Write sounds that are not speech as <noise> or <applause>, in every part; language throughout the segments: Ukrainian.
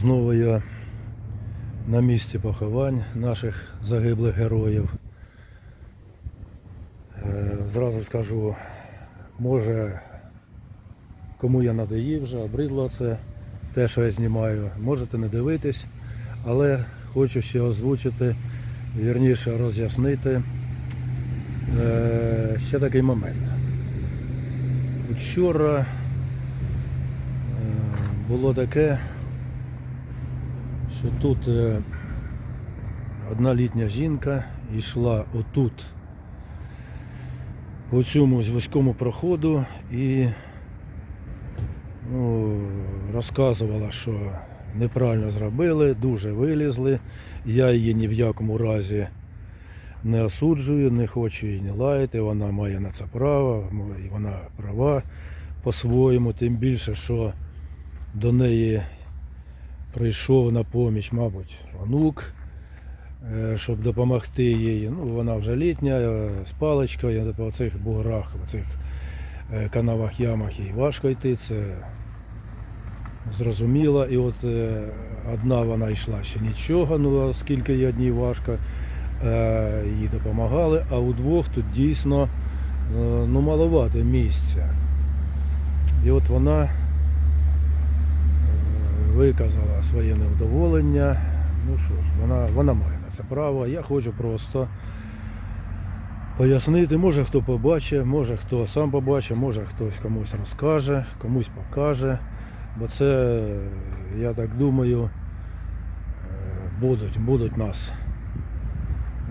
Знову я на місці поховань наших загиблих героїв. Е, Зразу скажу, може кому я надоїв вже, обридло це, те, що я знімаю, можете не дивитись, але хочу ще озвучити, вірніше роз'яснити е, ще такий момент. Вчора е, було таке, що тут е, одна літня жінка йшла отут по цьому вузькому проходу і ну, розказувала, що неправильно зробили, дуже вилізли. Я її ні в якому разі не осуджую, не хочу її не лаяти, вона має на це право, вона права по-своєму, тим більше, що до неї прийшов на поміч, мабуть, онук, е, щоб допомогти їй. Ну, вона вже літня, е, з паличкою по цих буграх, по цих е, канавах, ямах їй важко йти. Це зрозуміло. І от одна вона йшла ще нічого, ну оскільки їй одній важко, їй допомагали, а у двох тут дійсно е, ну, маловато місця. І от вона виказала своє невдоволення. Ну що ж, вона, вона має на це право. Я хочу просто пояснити, може хто побачить, може хто сам побачить, може хтось комусь розкаже, комусь покаже. Бо це, я так думаю, е, будуть, будуть нас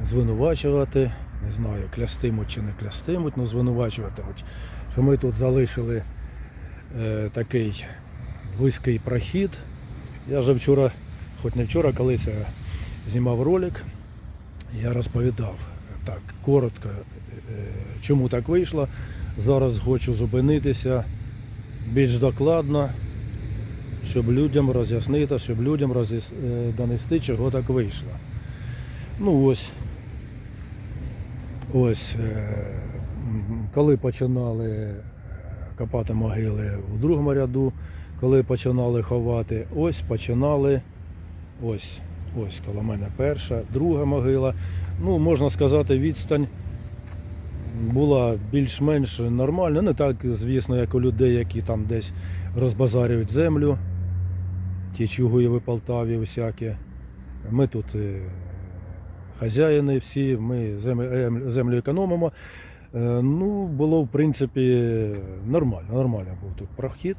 звинувачувати. Не знаю, клястимуть чи не клястимуть, але звинувачуватимуть, що ми тут залишили е, такий вузький прохід. Я вже вчора, хоч не вчора, колись я знімав ролик, я розповідав так коротко, е, чому так вийшло. Зараз хочу зупинитися більш докладно, щоб людям роз'яснити, щоб людям роз'яс... е, донести, чого так вийшло. Ну ось. Ось, е, коли починали е, копати могили у другому ряду, коли починали ховати, ось починали, ось, ось коло мене перша, друга могила. Ну, можна сказати, відстань була більш-менш нормальна. Не так, звісно, як у людей, які там десь розбазарюють землю, ті Чугуєви, Полтаві, всякі. Ми тут е, хазяїни всі, ми землю, ем- економимо. Е, Ну, було в принципі нормально, нормально був тут прохід.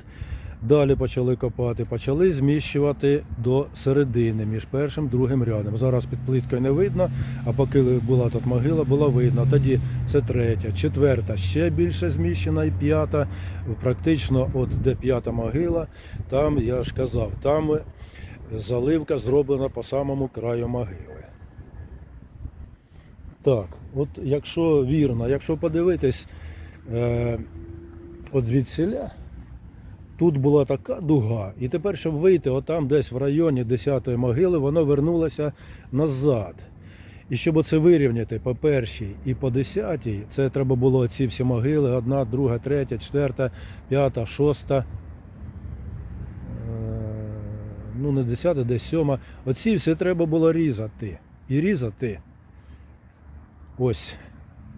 Далі почали копати, почали зміщувати до середини між першим другим рядом. Зараз під плиткою не видно, а поки була тут могила, було видно. Тоді це третя, четверта, ще більше зміщена і п'ята. Практично от де п'ята могила, там я ж казав, там заливка зроблена по самому краю могили. Так, от якщо вірно, якщо подивитись е, от звідсіля, тут була така дуга, і тепер, щоб вийти отам десь в районі 10-ї могили, воно вернулося назад. І щоб оце вирівняти по першій і по десятій, це треба було ці всі могили, одна, друга, третя, четверта, п'ята, шоста. е, Ну, не десята, десь сьома. Оці всі треба було різати. І різати. Ось.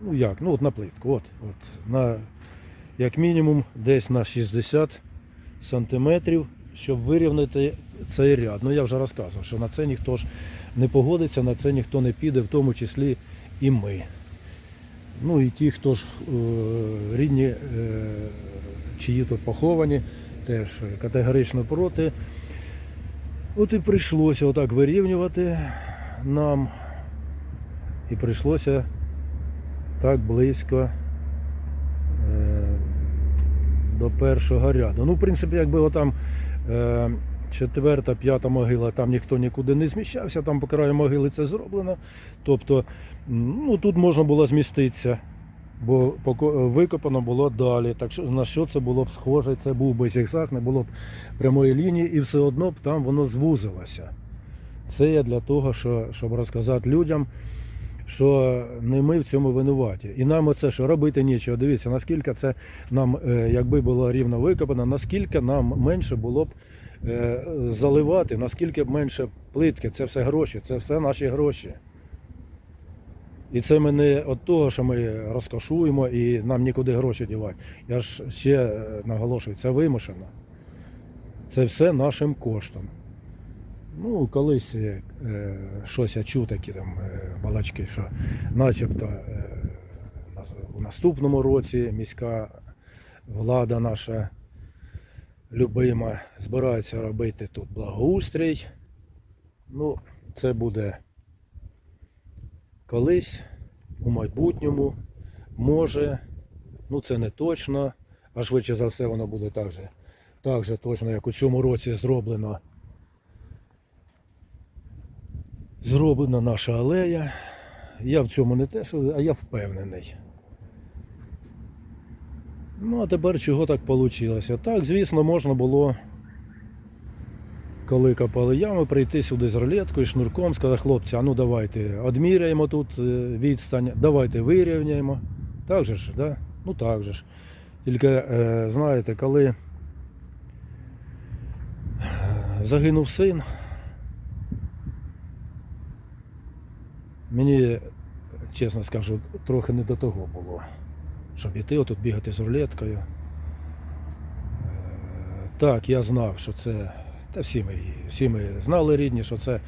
Ну як, ну от на плитку. От, от, на, як мінімум десь на 60 сантиметрів, щоб вирівняти цей ряд. Ну я вже розказував, що на це ніхто ж не погодиться, на це ніхто не піде, в тому числі і ми. Ну і ті, хто ж е, рідні, е, чиї тут поховані, теж категорично проти. От і прийшлося отак вирівнювати нам. І прийшлося так близько е, до першого ряду. Ну, в принципі, якби отам е, четверта, п'ята могила, там ніхто нікуди не зміщався, там по краю могили це зроблено. Тобто, ну, тут можна було зміститися, бо викопано було далі. Так що на що це було б схоже, це був би зігзаг, не було б прямої лінії, і все одно б там воно звузилося. Це я для того, що, щоб розказати людям, що не ми в цьому винуваті. І нам оце що робити нічого. Дивіться, наскільки це нам, е, якби було рівно викопано, наскільки нам менше було б е, заливати, наскільки б менше плитки, це все гроші, це все наші гроші. І це ми не від того, що ми розкошуємо і нам нікуди гроші дівати. Я ж ще е, наголошую, це вимушено. Це все нашим коштом. Ну, колись е, щось я чув такі там е, балачки, що начебто е, у наступному році міська влада наша любима збирається робити тут благоустрій. Ну, це буде колись у майбутньому, може, ну це не точно, а швидше за все воно буде так же, так же точно, як у цьому році зроблено. Зроблена наша алея. Я в цьому не те, що, а я впевнений. Ну, а тепер чого так вийшло? Так, звісно, можна було, коли копали ями, прийти сюди з рулеткою, шнурком, сказати, хлопці, а ну давайте одміряємо тут е, відстань, давайте вирівняємо. Так же ж, да? Ну так же ж. Тільки, е, знаєте, коли е, загинув син, мені, чесно скажу, трохи не до того було щоб іти отут бігати з рулеткою. Е, Так, я знав, що це. Та всі ми, всі ми знали рідні, що це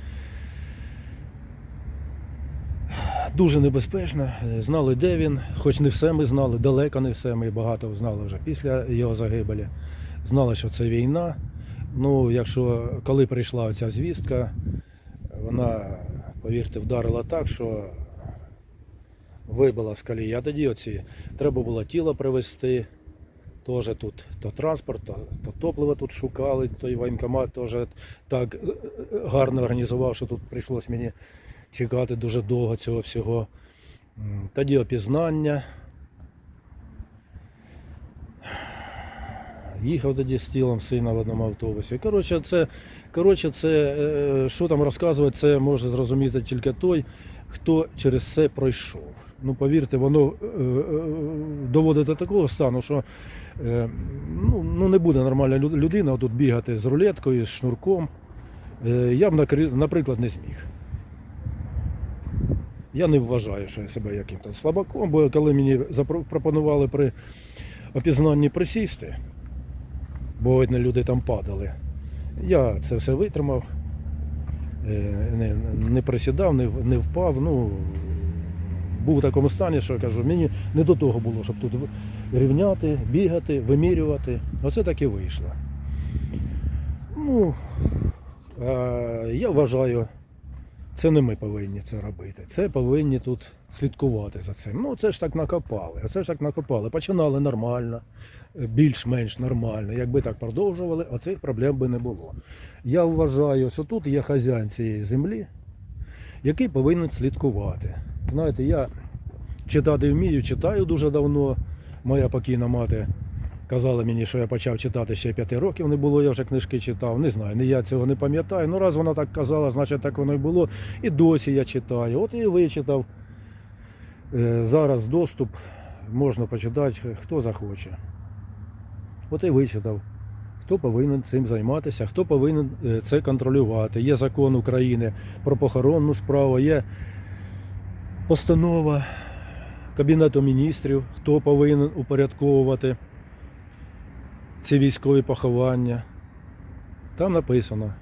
дуже небезпечно. Знали, де він, хоч не все ми знали, далеко не все. Ми багато знали вже після його загибелі. Знали, що це війна. Ну, якщо коли прийшла ця звістка, вона, повірте, вдарила так, що вибила з колії. А тоді оці треба було тіло привезти. Теж тут то транспорт, то, то топливо тут шукали, той воєнкомат теж так е, гарно організував, що тут прийшлось мені чекати дуже довго цього всього. Тоді опізнання. Їхав тоді з тілом сина в одному автобусі. Коротше, це, коротше, це е, що там розказувати, це може зрозуміти тільки той, хто через це пройшов. Ну, повірте, воно е, е, доводить до такого стану, що е, ну, ну, не буде нормальна людина тут бігати з рулеткою, з шнурком. Е, я б, наприклад, не зміг. Я не вважаю, що я себе яким-то слабаком, бо коли мені запропонували при опізнанні присісти, бо видно, люди там падали, я це все витримав, е, не, не присідав, не, не впав. Ну, був у такому стані, що я кажу, мені не до того було, щоб тут рівняти, бігати, вимірювати. Оце так і вийшло. Ну, я вважаю, це не ми повинні це робити. Це повинні тут слідкувати за цим. Ну, це ж так накопали. Оце ж так накопали. Починали нормально, е, більш-менш нормально. Якби так продовжували, оцих проблем би не було. Я вважаю, що тут є хазяїн цієї землі, який повинен слідкувати. Знаєте, я читати вмію, читаю дуже давно. Моя покійна мати казала мені, що я почав читати ще п'яти років не було, я вже книжки читав. Не знаю, ні я цього не пам'ятаю. Ну раз вона так казала, значить так воно і було. І досі я читаю. От і вичитав. Е, Зараз доступ можна почитати, хто захоче. От і вичитав. Хто повинен цим займатися, хто повинен е, це контролювати. Є закон України про похоронну справу, є постанова Кабінету міністрів, хто повинен упорядковувати ці військові поховання. Там написано,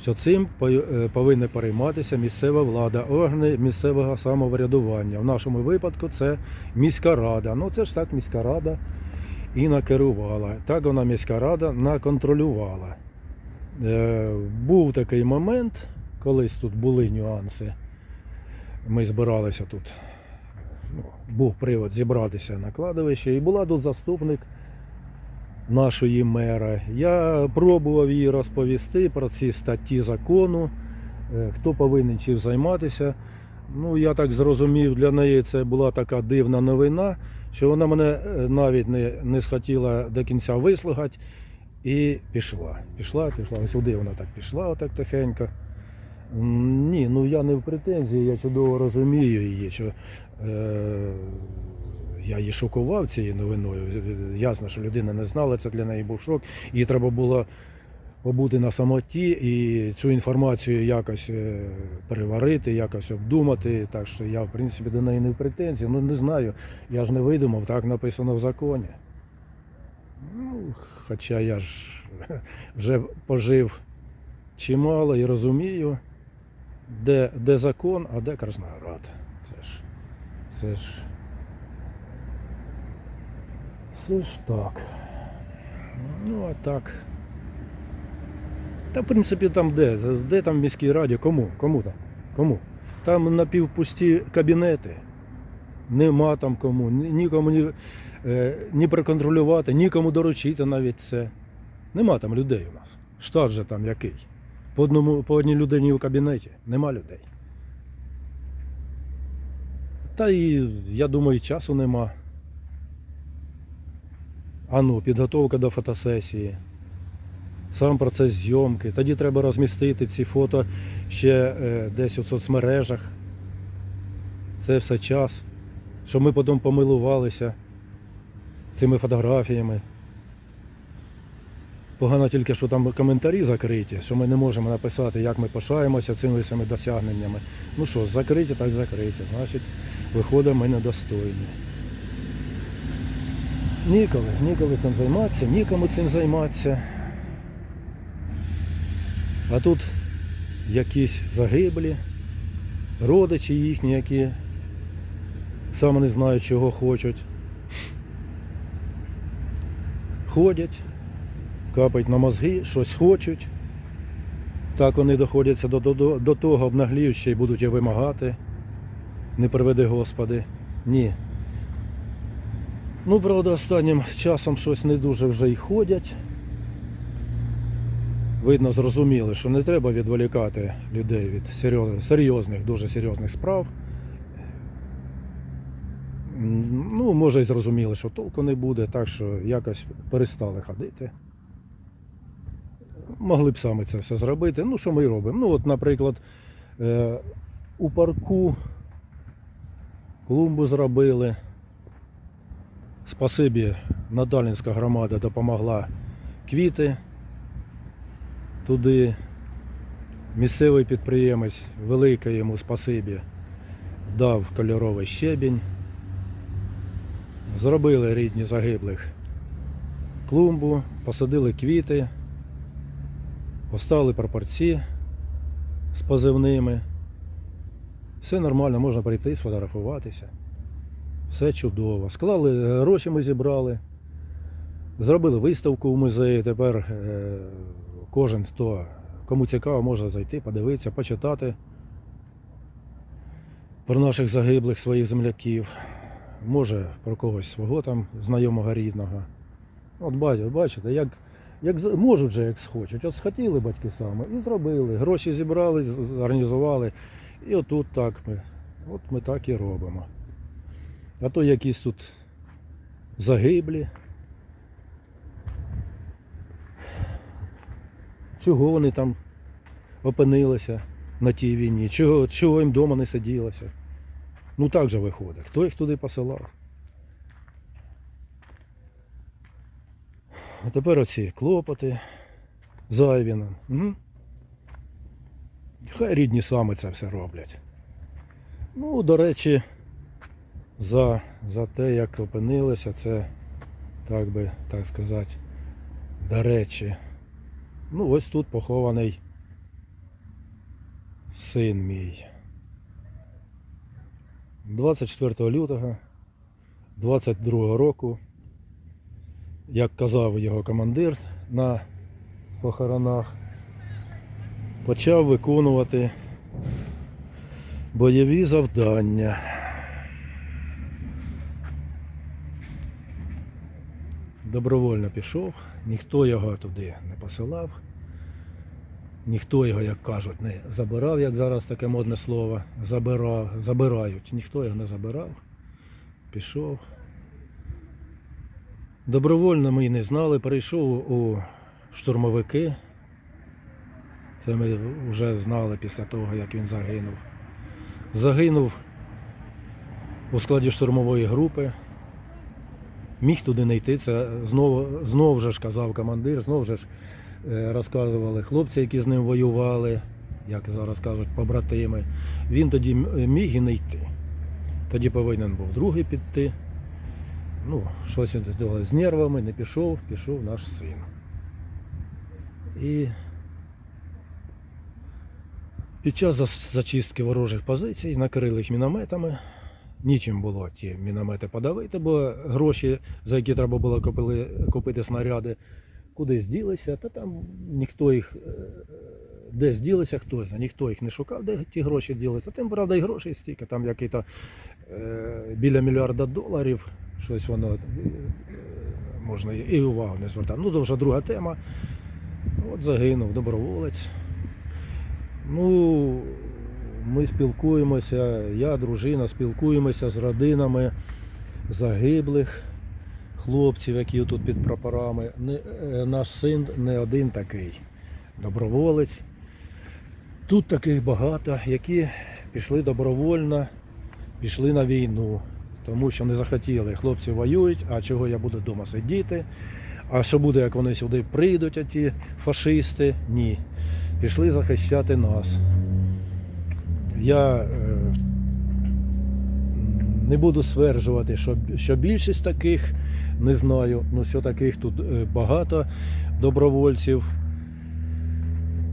що цим е, повинна перейматися місцева влада, органи місцевого самоврядування. В нашому випадку це міська рада. Ну це ж так міська рада і накерувала. Так вона міська рада наконтролювала. Е, був такий момент, колись тут були нюанси. Ми збиралися тут. Ну, був привод зібратися на кладовище, і була тут заступник нашої мера. Я пробував їй розповісти про ці статті закону, е, хто повинен чим займатися. Ну, я так зрозумів, для неї це була така дивна новина, що вона мене е, навіть не, не схотіла до кінця вислухати і пішла. Пішла, пішла. Ось сюди вона так пішла, отак тихенько. Ні, ну я не в претензії, я чудово розумію її, що е, я її шокував цією новиною. Ясно, що людина не знала, це для неї був шок. Їй треба було побути на самоті і цю інформацію якось е, переварити, якось обдумати. Так що я, в принципі, до неї не в претензії. Ну не знаю, я ж не видумав, так написано в законі. Ну, хоча я ж <laughs> вже пожив чимало і розумію, де, де закон, а де Красноград. Це ж. Це ж. Це ж так. Ну, а так. Та, в принципі, там де? Де там в міській раді? Кому? Кому там? Кому? Там напівпусті кабінети. Нема там кому, нікому ні, е, ні проконтролювати, нікому доручити навіть це. Нема там людей у нас. Штат же там який. По, одному, по одній людині у кабінеті нема людей. Та і я думаю, часу нема. А ну, підготовка до фотосесії, сам процес зйомки. Тоді треба розмістити ці фото ще е, десь у соцмережах. Це все час, щоб ми потім помилувалися цими фотографіями. Погано тільки, що там коментарі закриті, що ми не можемо написати, як ми пишаємося цими досягненнями. Ну що, закриті, так закриті. Значить, виходимо ми недостойні. Ніколи, ніколи цим займатися, нікому цим займатися. А тут якісь загиблі, родичі їхні, які саме не знають, чого хочуть. Ходять, капають на мозги, щось хочуть. Так вони доходяться до, до, до того, обнагліють ще й будуть і вимагати. Не приведи Господи. Ні. Ну, правда, останнім часом щось не дуже вже й ходять. Видно, зрозуміли, що не треба відволікати людей від серйозних, серйозних дуже серйозних справ. Ну, може, й зрозуміли, що толку не буде, так що якось перестали ходити. Могли б саме це все зробити. Ну, що ми й робимо? Ну, от, наприклад, е, у парку клумбу зробили. Спасибі, Надалінська громада допомогла квіти туди. Місцевий підприємець, велике йому спасибі, дав кольоровий щебінь. Зробили рідні загиблих клумбу, посадили квіти, поставили прапорці з позивними. Все нормально, можна прийти, сфотографуватися. Все чудово. Склали, е, гроші ми зібрали. Зробили виставку в музеї. Тепер е, кожен, хто кому цікаво, може зайти, подивитися, почитати про наших загиблих своїх земляків. Може про когось свого там знайомого рідного. От бачите, бачите, як, як можуть же, як схочуть. От схотіли батьки саме і зробили. Гроші зібрали, зорганізували. І отут так ми. От ми так і робимо. А то якісь тут загиблі. Чого вони там опинилися на тій війні? Чого, чого їм вдома не сиділося? Ну так же виходить. Хто їх туди посилав? А тепер оці клопоти зайві нам. Хай рідні саме це все роблять. Ну, до речі, за, за те, як опинилися, це, так би так сказати, до речі. Ну, ось тут похований син мій. 24 лютого 22 року, як казав його командир на похоронах, почав виконувати бойові завдання. Добровольно пішов, ніхто його туди не посилав, ніхто його, як кажуть, не забирав, як зараз таке модне слово, забирав, забирають. Ніхто його не забирав, пішов. Добровольно ми не знали, перейшов у штурмовики. Це ми вже знали після того, як він загинув. Загинув у складі штурмової групи. Міг туди не йти, це знову, же ж казав командир, знову же ж е, розказували хлопці, які з ним воювали, як зараз кажуть, побратими. Він тоді міг і не йти. Тоді повинен був другий піти. Ну, щось він зробив з нервами, не пішов, пішов наш син. І під час зачистки ворожих позицій накрили їх мінометами. Нічим було ті міномети подавити, бо гроші, за які треба було купили, купити снаряди, кудись ділися, та там ніхто їх е, десь ділися, хто знає, ніхто їх не шукав, де ті гроші ділися. Тим, правда, і грошей стільки, там який-то е, біля мільярда доларів, щось воно е, можна і увагу не звертати. Ну, це вже друга тема. От загинув доброволець. Ну, ми спілкуємося, я, дружина, спілкуємося з родинами загиблих хлопців, які тут під прапорами. Е, наш син не один такий доброволець. Тут таких багато, які пішли добровольно, пішли на війну, тому що не захотіли. Хлопці воюють, а чого я буду вдома сидіти? А що буде, як вони сюди прийдуть, а ті фашисти? Ні. Пішли захищати нас. Я е, не буду стверджувати, що, що більшість таких не знаю. Ну що таких тут е, багато добровольців,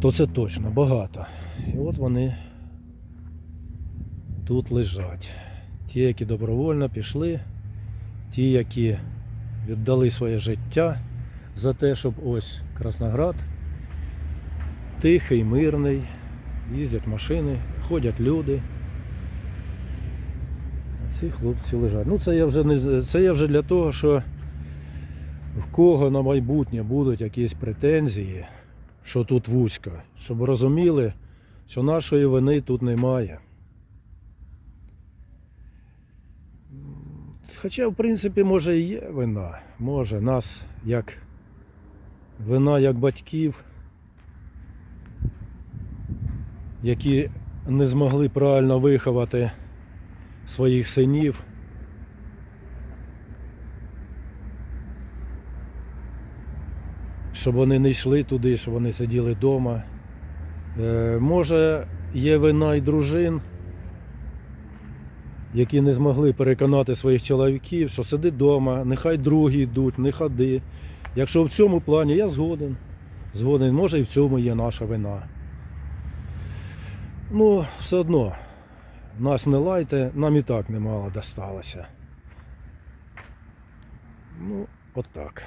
то це точно багато. І от вони тут лежать. Ті, які добровольно пішли, ті, які віддали своє життя за те, щоб ось Красноград тихий, мирний, їздять машини, ходять люди. А ці хлопці лежать. Ну це я вже не це я вже для того, що в кого на майбутнє будуть якісь претензії, що тут вузько, щоб розуміли, що нашої вини тут немає. Хоча, в принципі, може і є вина. Може, нас як вина як батьків, які не змогли правильно виховати своїх синів. Щоб вони не йшли туди, щоб вони сиділи вдома. Е, може, є вина і дружин, які не змогли переконати своїх чоловіків, що сиди вдома, нехай другі йдуть, не ходи. Якщо в цьому плані я згоден. Згоден, може і в цьому є наша вина. Ну, все одно, нас не лайте, нам і так немало досталося. Ну, от.